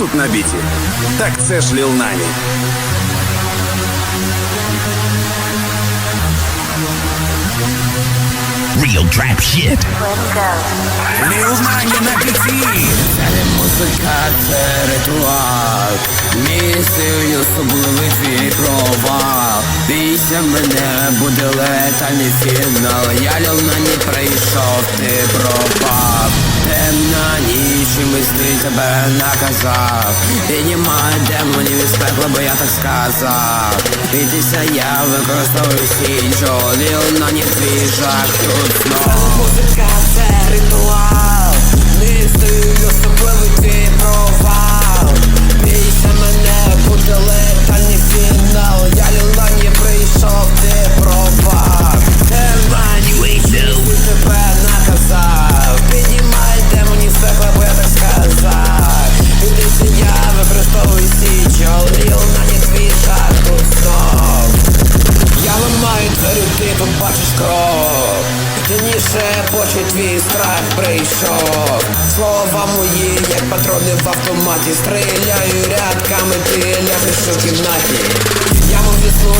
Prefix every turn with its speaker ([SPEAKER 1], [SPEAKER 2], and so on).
[SPEAKER 1] тут на біті? Так це ж Ліл Нані.
[SPEAKER 2] Real trap shit.
[SPEAKER 1] Ліл Нані на біті!
[SPEAKER 3] Це не музика, це ритуал Мій стиль особливий твій провал Бійся мене, буде летальний фінал Я ліл на ній прийшов, ти пропав Темна ніч, і мислі тебе наказав. Піднімай демонів із пекла, бо я так сказав. Бійтеся, я використовую січо Ліл на них твій тут знов. Музика, це Поче твій страх прийшов. Слова мої, як патрони в автоматі Стріляю рядками, ти ляжеш у кімнаті. Я мов вісну